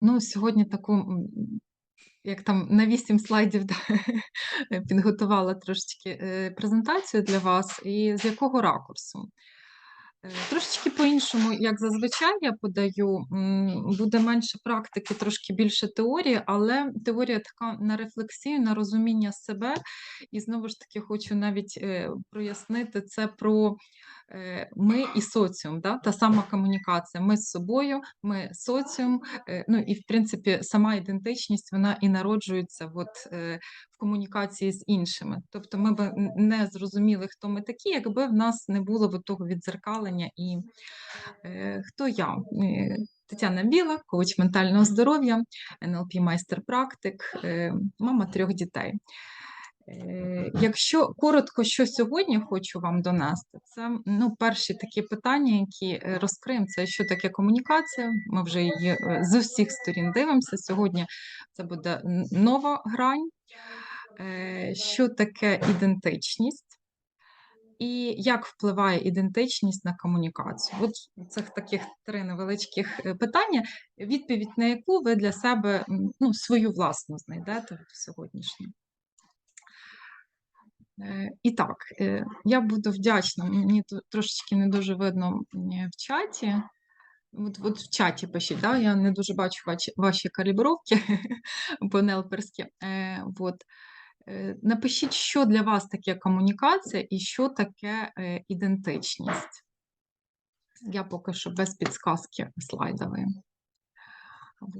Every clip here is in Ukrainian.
Ну, сьогодні таку, як там на вісім слайдів, да, підготувала трошечки, е, презентацію для вас. І з якого ракурсу? Е, трошечки по-іншому, як зазвичай я подаю, буде менше практики, трошки більше теорії, але теорія така на рефлексію, на розуміння себе. І знову ж таки хочу навіть, е, прояснити це про, е, ми і соціум, да, та сама комунікація. Ми з собою, ми соціум, ну і в принципі сама ідентичність вона і народжується от, е, в комунікації з іншими. Тобто ми н не зрозуміли, хто ми такі, якби в нас не було того віддзеркалення і, е, хто я. Е, Тетяна Біла, коуч ментального здоров'я, НЛП-майстер-практик, е, мама 3 дітей. Е, якщо коротко, що сьогодні хочу вам донести, це ну, перші такі питання, які розкриємо, це що таке комунікація. Ми вже її з усіх сторін дивимося. Сьогодні це буде нова грань. Е, Що таке ідентичність? І як впливає ідентичність на комунікацію? От цих таких три невеличких е, питання, відповідь на яку ви для себе ну, свою власну знайдете в сьогоднішньому. Е, І так, я буду вдячна. Мені трошечки не дуже видно в чаті. От, от в чаті пишіть, да? я не дуже бачу ваші, ваші калібровки по-нелперськи. Е, от. Е, Напишіть, що для вас таке комунікація і що таке ідентичність. Я поки що без підсказки слайдової.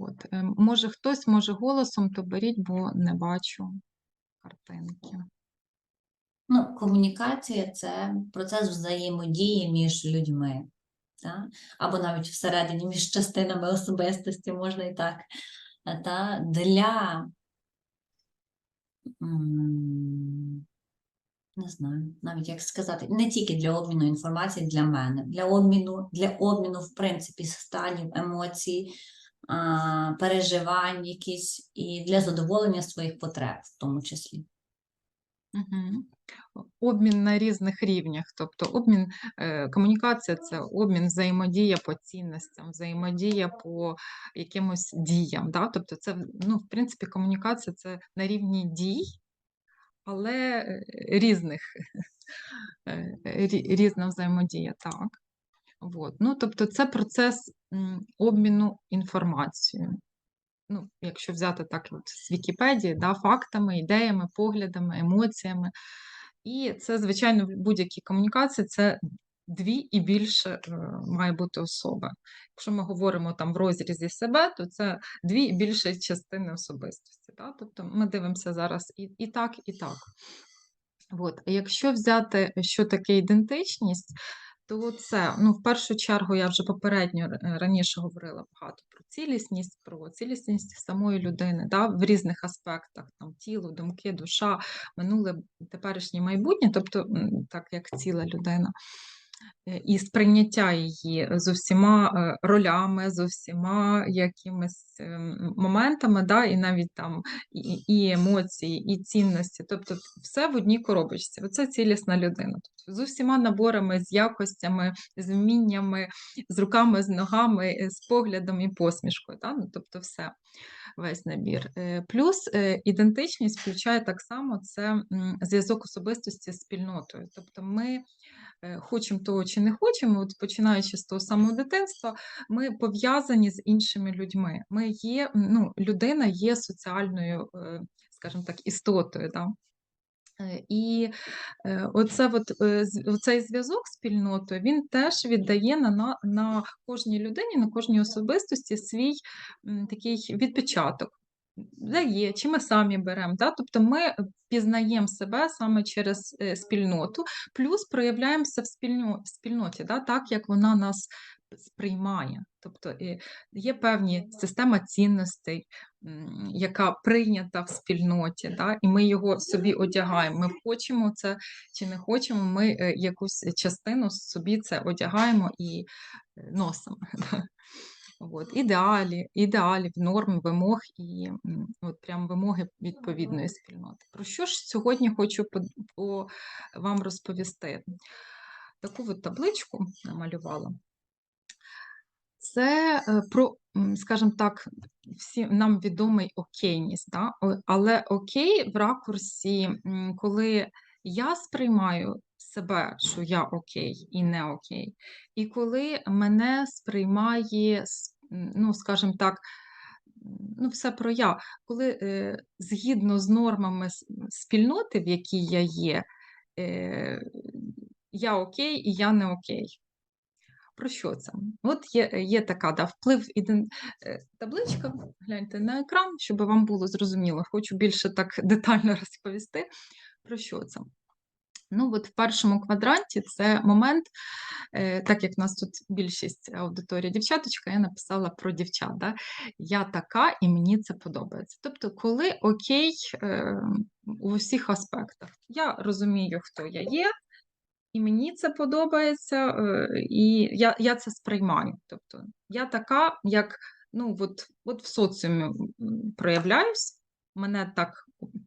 От. Е, Може хтось, може голосом, то беріть, бо не бачу картинки. Ну, комунікація це процес взаємодії між людьми, та? або навіть всередині між частинами особистості, можна і так. Та? Для не знаю, навіть як сказати, не тільки для обміну інформації для мене, для обміну, для обміну, в принципі, станів, емоцій, переживань якісь і для задоволення своїх потреб, в тому числі. Мгм. Обмін на різних рівнях, тобто обмін, е, комунікація це обмін, взаємодія по цінностям, взаємодія по якимось діям. Да? Тобто, це, ну, в принципі, комунікація це на рівні дій, але е, різних, е, різна взаємодія, так. Вот. Ну, тобто, це процес обміну інформацією. Ну, якщо взяти так от з Вікіпедії, да, фактами, ідеями, поглядами, емоціями. І це, звичайно, в будь-якій комунікації це дві і більше е, має бути особи. Якщо ми говоримо там в розрізі себе, то це дві і більше частини особистості. Так? Тобто ми дивимося зараз і, і так, і так. От. Якщо взяти, що таке ідентичність, то це, ну, в першу чергу, я вже попередньо е, раніше говорила багато про цілісність, про цілісність самої людини, да, в різних аспектах, там тіло, думки, душа, минуле, теперішнє майбутнє, тобто так як ціла людина. Е, І сприйняття її з усіма е, ролями, з усіма якимись ем, моментами, да, і навіть там і, і емоції, і цінності, тобто все в одній коробочці. Оце цілісна людина. Тобто з усіма наборами, з якостями, з вміннями, з руками, з ногами, е, з поглядом і посмішкою. Да? Ну, тобто все, весь набір. Плюс ідентичність включає так само це зв'язок особистості з спільнотою. Тобто ми хочемо того чи не хочемо, от починаючи з того самого дитинства, ми пов'язані з іншими людьми. Ми є, ну, людина є соціальною, е, скажімо так, істотою. Да? Е, І е, оце от, е, оцей зв'язок спільнотою він теж віддає на, на, на кожній людині, на кожній особистості свій такий відпечаток. Дає, чи ми самі беремо. Да? Тобто ми пізнаємо себе саме через е, спільноту, плюс проявляємося в, спільно, в спільноті, да? так як вона нас сприймає. Тобто е, є певні система цінностей, яка прийнята в спільноті, да? і ми його собі одягаємо. Ми хочемо це чи не хочемо, ми е, якусь частину собі це одягаємо і е, носимо. да. От, ідеалі, ідеалів, норм, вимог і от прям вимоги відповідної спільноти. Про що ж сьогодні хочу по, по вам розповісти? Таку от табличку намалювала. це е, про, скажімо так, всі нам відомий окейність, да? але окей в ракурсі, коли я сприймаю себе, що я окей і не окей, і коли мене сприймає, ну, скажімо так, ну, все про я, коли е, згідно з нормами спільноти, в якій я є, е, я окей і я не окей. Про що це? От є, є така да, вплив іден... е, табличка. Гляньте на екран, щоб вам було зрозуміло. Хочу більше так детально розповісти. Про що це? Ну, от в першому квадранті це момент, е, так як в нас тут більшість аудиторії дівчаточка, я написала про дівчат. Да? Я така і мені це подобається. Тобто, коли окей е, у всіх аспектах. Я розумію, хто я є, і мені це подобається, е, і я, я це сприймаю. Тобто я така, як ну, от, от в соціумі проявляюсь, мене так,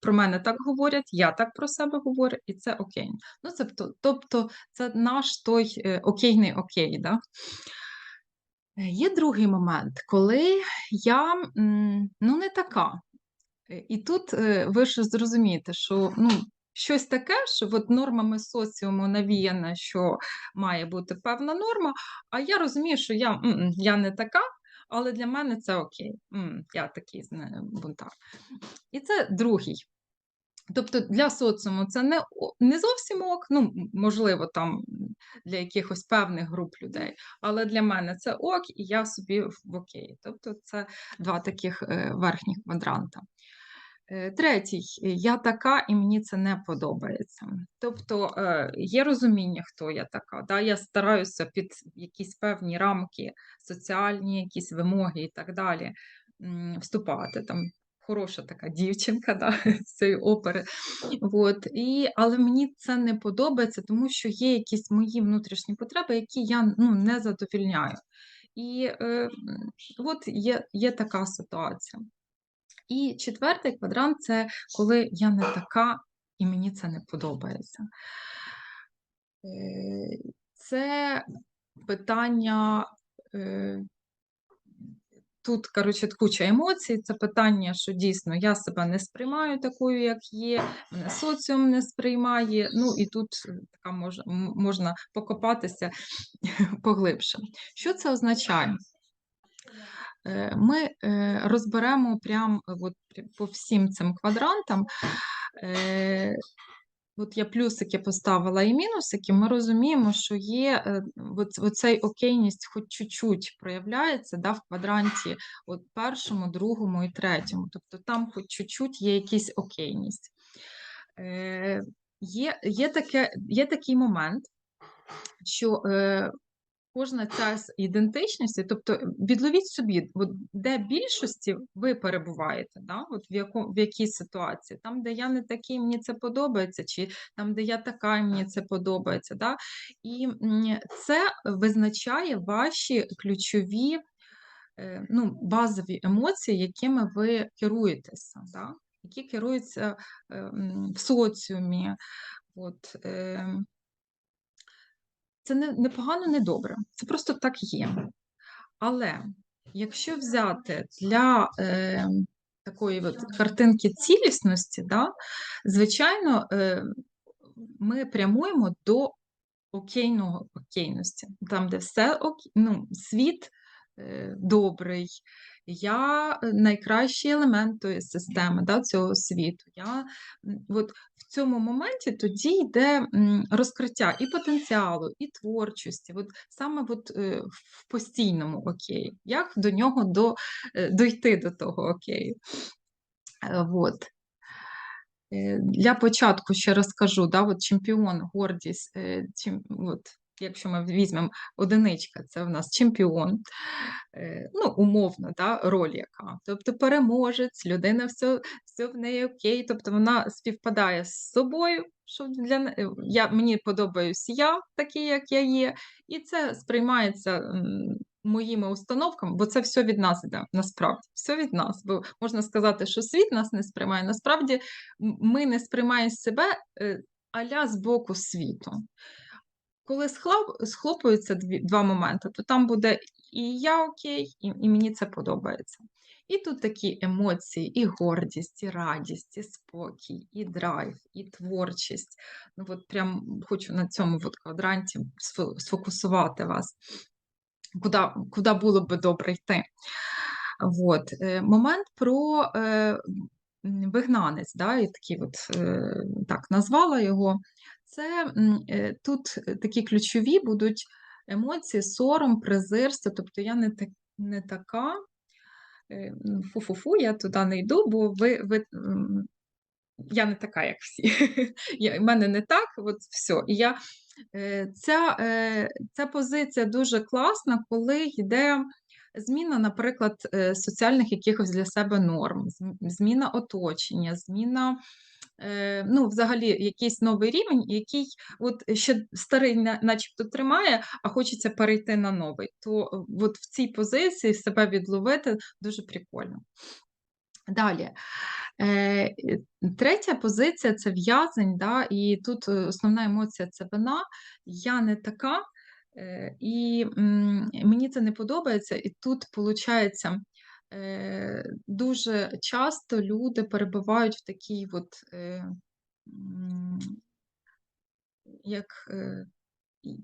про мене так говорять, я так про себе говорю, і це окей. Ну, тобто, тобто це наш той е, окейний окей. Да? Е, Є другий момент, коли я ну, не така. Е, І тут ви ж зрозумієте, що ну, щось таке, що от нормами соціуму навіяно, що має бути певна норма, а я розумію, що я, я не така, але для мене це окей. Я такий бунтар. І це другий. Тобто для соціуму це не, не зовсім ок, ну, можливо, там для якихось певних груп людей, але для мене це ок, і я собі в в окей. Тобто це два таких е, верхніх квадранта. Е, Третій, я така, і мені це не подобається. Тобто е, є розуміння, хто я така. Да? Я стараюся під якісь певні рамки, соціальні, якісь вимоги і так далі вступати. Там хороша така дівчинка да, з цієї опери. От. І, але мені це не подобається, тому що є якісь мої внутрішні потреби, які я ну, не задовільняю. І е, от є, є така ситуація. І четвертий квадрант це коли я не така і мені це не подобається. Е, Це питання. е, Тут, коротше, куча емоцій, це питання, що дійсно я себе не сприймаю такою, як є, мене соціум не сприймає. Ну і тут така мож, можна покопатися поглибше. Що це означає? Е, Ми е, розберемо прямо от по всім цим квадрантам. Е, От я плюсики поставила і мінусики, ми розуміємо, що є е, оцей окейність хоч чуть-чуть проявляється да, в квадранті от першому, другому і третьому. Тобто там хоч чуть-чуть є якийсь окейність. Е, є, є, таке, є такий момент, що е, кожна ця з ідентичності, тобто відловіть собі, от де більшості ви перебуваєте, да? от в, яку, в якій ситуації, там, де я не такий, мені це подобається, чи там, де я така, мені це подобається. Да? І це визначає ваші ключові е, ну, базові емоції, якими ви керуєтеся, да? які керуються е, в соціумі. От, е, це не, не погано, не добре. Це просто так є. Але якщо взяти для е, такої от картинки цілісності, да, звичайно, е, ми прямуємо до окейного окейності, там, де все ок, ну, світ е, добрий, я е, найкращий елемент тої системи, да, цього світу. Я, от цьому моменті тоді йде розкриття і потенціалу, і творчості, от саме от, е, в постійному океї. Як до нього до, е, дойти до того окею? Е, От. Для початку ще розкажу, да, от чемпіон, гордість, чим, от, якщо ми візьмемо одиничка, це в нас чемпіон, е, ну, умовно, да, роль яка. Тобто переможець, людина все, все в неї окей, тобто вона співпадає з собою, що для е, я, мені подобаюсь я, такий, як я є, і це сприймається моїми установками, бо це все від нас іде, насправді, все від нас. Бо можна сказати, що світ нас не сприймає. Насправді ми не сприймаємо себе е, аля з боку світу. Коли схлопуються дві 2 моменти, то там буде і я окей, і і мені це подобається. І тут такі емоції: і гордість, і радість, і спокій, і драйв, і творчість. Ну, от прям хочу на цьому от квадранті сфокусувати вас, куда куда було би добре йти. Вот. Е, момент про, е, вигнанець, да, я такий от, е, так назвала його. Це, е, тут такі ключові будуть емоції: сором, презирство. Тобто я не так не така, е, фу-фу-фу, я туди не йду, бо ви ви, я не така, як всі. Я в мене не так, от всьо. І я, е, ця, е, ця позиція дуже класна, коли йде зміна, наприклад, е, соціальних якихось для себе норм, зміна оточення, зміна, е, ну, взагалі якийсь новий рівень, який от ще старий начебто тримає, а хочеться перейти на новий. То от в цій позиції себе відловити дуже прикольно. Далі. Е, третя позиція це в'язень, да, і тут е, основна емоція це вина. Я не така, е, і мені це не подобається. І тут, виходить, е, дуже часто люди перебувають в такій от, е, як е,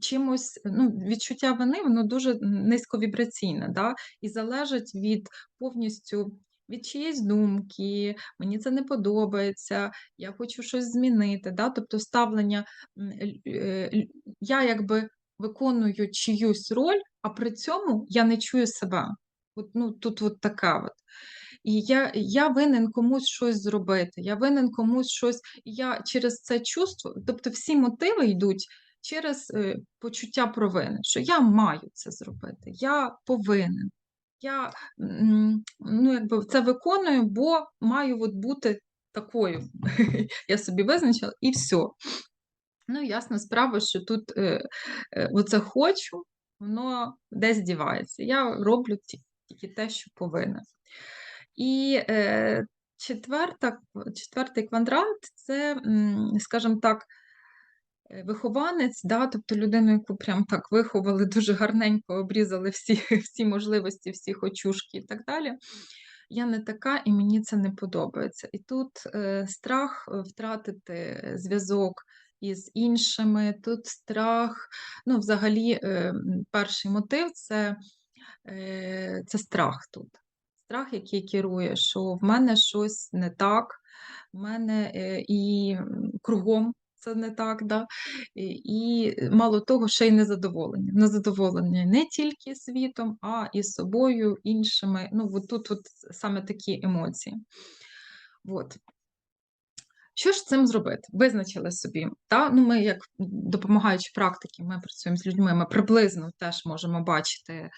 чимось, ну, відчуття вини, воно дуже низьковібраційне, да, і залежить від повністю від чиєїсь думки, мені це не подобається, я хочу щось змінити. Да? Тобто ставлення, е, я якби виконую чиюсь роль, а при цьому я не чую себе. От, ну, тут от така от. І я, я винен комусь щось зробити, я винен комусь щось, я через це чувство, тобто всі мотиви йдуть через е, почуття провини, що я маю це зробити, я повинен. Я ну, якби це виконую, бо маю от бути такою. Я собі визначила, і все. Ну, ясна справа, що тут е, е, оце хочу, воно десь дівається. Я роблю ті- тільки те, що повинна. І е, четверта, четвертий квадрант це, скажімо так, е, вихованець, да, тобто людину, яку прям так виховали, дуже гарненько обрізали всі, всі можливості, всі хочушки і так далі. Я не така, і мені це не подобається. І тут е, страх е, втратити зв'язок із іншими, тут страх, ну, взагалі, е, перший мотив це, це страх тут. Страх, який керує, що в мене щось не так, в мене е, і кругом це не так, да? І, мало того, ще й незадоволення. Незадоволення не тільки світом, а і собою, іншими. Ну, от тут от саме такі емоції. От. Що ж цим зробити? Визначили собі. Та? Ну, ми, як допомагаючи практики, ми працюємо з людьми, ми приблизно теж можемо бачити, е,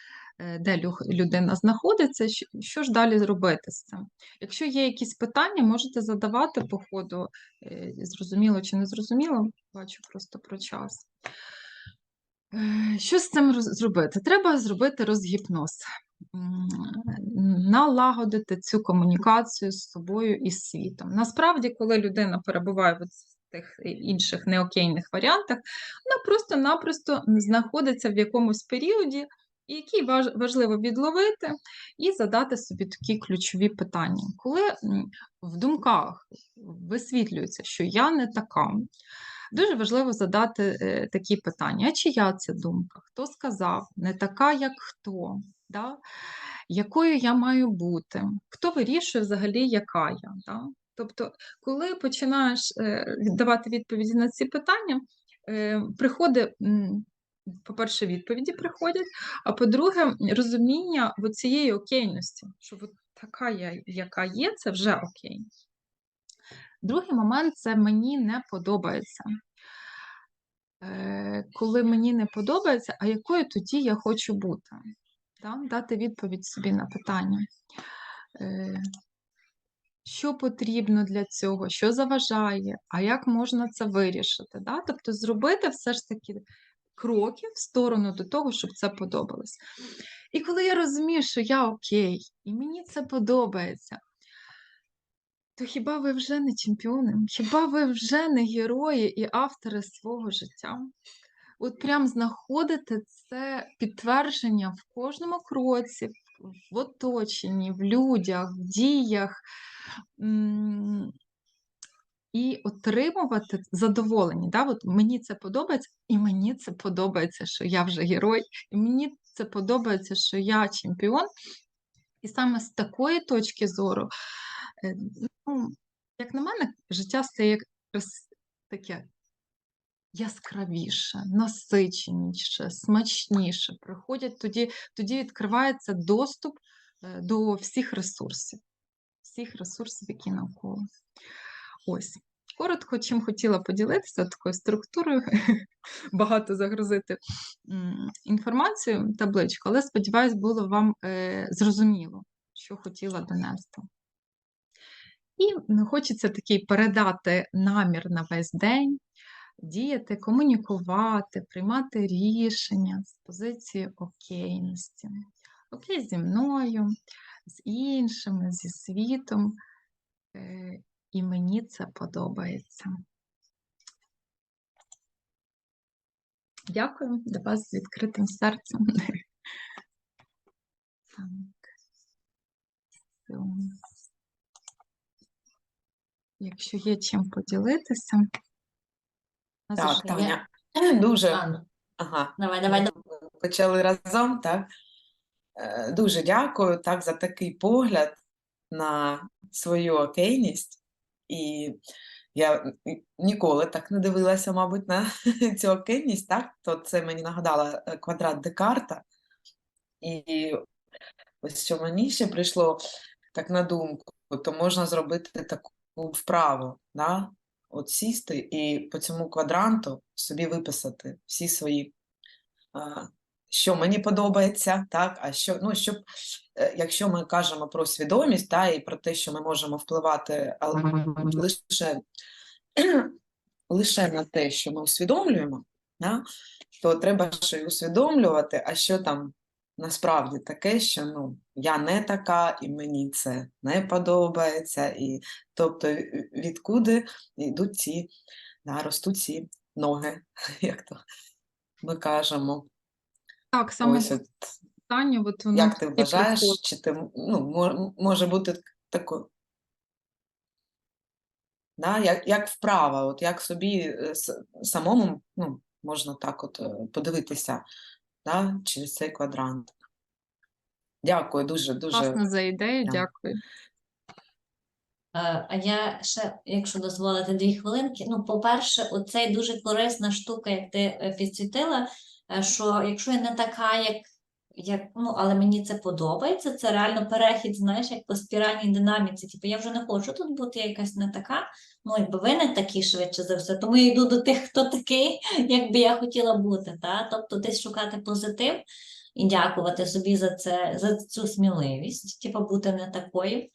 де людина знаходиться, що ж далі зробити з цим. Якщо є якісь питання, можете задавати по ходу, е, зрозуміло чи не зрозуміло, бачу просто про час. Е, Що з цим зробити? Треба зробити розгіпноз, налагодити цю комунікацію з собою і з світом. Насправді, коли людина перебуває в тих інших неокейних варіантах, вона просто-напросто знаходиться в якомусь періоді, важ- важливо відловити і задати собі такі ключові питання. Коли в думках висвітлюється, що я не така, Дуже важливо задати е, такі питання: а чия це думка? Хто сказав? Не така, як хто? Да? Якою я маю бути? Хто вирішує взагалі, яка я? Да? Тобто, коли починаєш е, давати відповіді на ці питання, е, приходить, по-перше, відповіді приходять, а по-друге, розуміння цієї окейності, що от така я, яка є, це вже окей. Другий момент це мені не подобається. Е, коли мені не подобається, а якою тоді я хочу бути? Да? Дати відповідь собі на питання. Е, Що потрібно для цього, що заважає, а як можна це вирішити? Да? Тобто зробити все ж таки кроки в сторону до того, щоб це подобалось. І коли я розумію, що я окей, і мені це подобається, то хіба ви вже не чемпіони? Хіба ви вже не герої і автори свого життя? от прям знаходити це підтвердження в кожному кроці, в оточенні, в людях, в діях. І отримувати задоволення. Да? От мені це подобається, і мені це подобається, що я вже герой, і мені це подобається, що я чемпіон. І саме з такої точки зору, е, ну, як на мене, життя стає якраз таке яскравіше, насиченіше, смачніше. Приходять тоді, тоді відкривається доступ е, до всіх ресурсів, всіх ресурсів, які навколо. Ось. Коротко, чим хотіла поділитися такою структурою, багато загрузити інформацію, табличку, але сподіваюсь, було вам е, зрозуміло, що хотіла донести. І хочеться такий передати намір на весь день, діяти, комунікувати, приймати рішення з позиції окейності. Окей зі мною, з іншими, зі світом. І мені це подобається. Дякую до вас з відкритим серцем. Так. Якщо є чим поділитися. Так, Таня, дуже. Анна, Ага. давай, давай, Почали разом, так? Е, Дуже дякую так, за такий погляд на свою окейність. І я ніколи так не дивилася, мабуть, на цю окейність, так? То це мені нагадало е, квадрат Декарта. І ось що мені ще прийшло так на думку, то можна зробити таку вправу, да? От сісти і по цьому квадранту собі виписати всі свої, що мені подобається, так, а що, ну, щоб, е, якщо ми кажемо про свідомість, та, і про те, що ми можемо впливати але лише, лише на те, що ми усвідомлюємо, да, то треба ще й усвідомлювати, а що там насправді таке, що ну, я не така, і мені це не подобається. І, тобто, відкуди йдуть ці, да, ростуть ці ноги, як то ми кажемо. Так, саме Ось от, питання, от воно як ти вважаєш, приходить. чи ти ну, мо- може бути тако, да, як, як вправа, от як собі е, с- самому ну, можна так от е, подивитися да, через цей квадрант. Дякую, дуже, дуже. Власне, за ідею, прям. дякую. Е, А я ще, якщо дозволити дві хвилинки, ну, по-перше, оцей дуже корисна штука, як ти е, підсвітила, що якщо я не така, як, як ну, але мені це подобається, це реально перехід, знаєш, як по спіральній динаміці. Типу, я вже не хочу тут бути якась не така, ну, якби ви не такі швидше за все, тому я йду до тих, хто такий, як би я хотіла бути. Та? Тобто десь шукати позитив і дякувати собі за це, за цю сміливість, типу, бути не такою.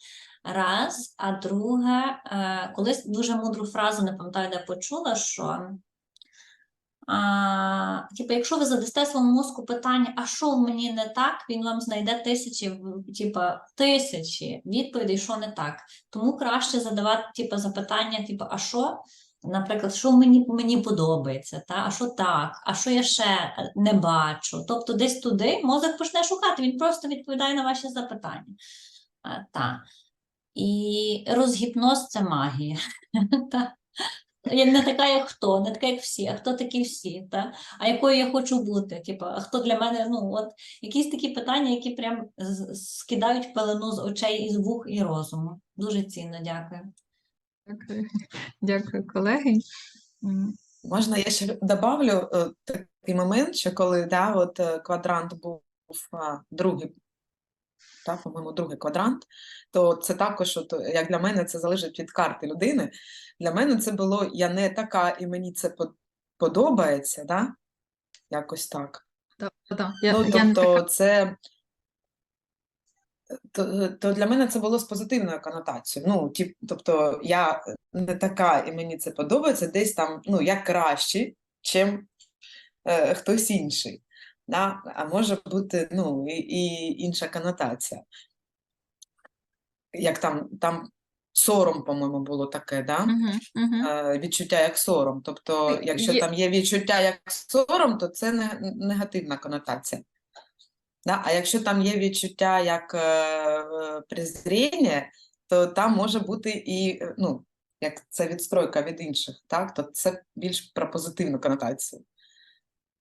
Раз, а друге, е, колись дуже мудру фразу, не пам'ятаю, де почула, що а, типу, якщо ви задасте своєму мозку питання, а що в мені не так, він вам знайде тисячі, типа, тисячі відповідей, що не так. Тому краще задавати типу, запитання, типу, а що, наприклад, що мені, мені подобається, та? а що так, а що я ще не бачу. Тобто десь туди мозок почне шукати, він просто відповідає на ваші запитання. Е, Та. І розгіпноз це магія. Я не така, як хто, не така, як всі, а хто такі всі, та? а якою я хочу бути. Типу, а хто для мене, ну, от якісь такі питання, які прям скидають пелену з очей, і з вух, і розуму. Дуже цінно, дякую. Дякую, дякую, колеги. Можна я ще добавлю е, такий момент, що коли да, от, е, квадрант був а, другий, та, по-моєму, другий квадрант, то це також, от, як для мене, це залежить від карти людини. Для мене це було я не така, і мені це подобається, да? якось так. та- та, Я, ну, я тобто, така. це. То, то для мене це було з позитивною конотацією. Ну, ті, тобто, я не така, і мені це подобається, десь там, ну, я краще, чим е, хтось інший. Да? А може бути ну, і, і інша конотація. Як там, там сором, по-моєму, було таке, да? Мгм, мгм. Е, відчуття як сором. Тобто, Е, якщо є- там є відчуття як сором, то це не, негативна конотація. Да? А якщо там є відчуття як е, презріння, то там може бути і, е, ну, як це відстройка від інших, так? то це більш про позитивну конотацію.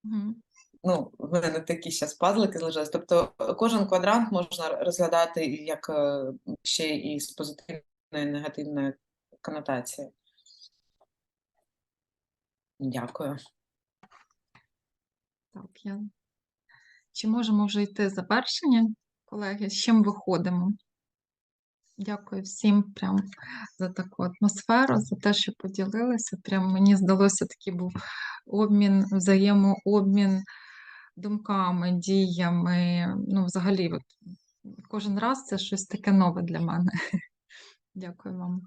Мгм. Ну, в мене такі зараз пазлики зложились. Тобто кожен квадрант можна розглядати як е, ще і з позитивною і негативною конотацією. Дякую. Так, я... Чи можемо вже йти завершення, колеги? З чим виходимо? Дякую всім прям за таку атмосферу, за те, що поділилися. Прям мені здалося, такий був обмін, взаємообмін думками, діями. Ну, взагалі, от, кожен раз це щось таке нове для мене. Дякую вам.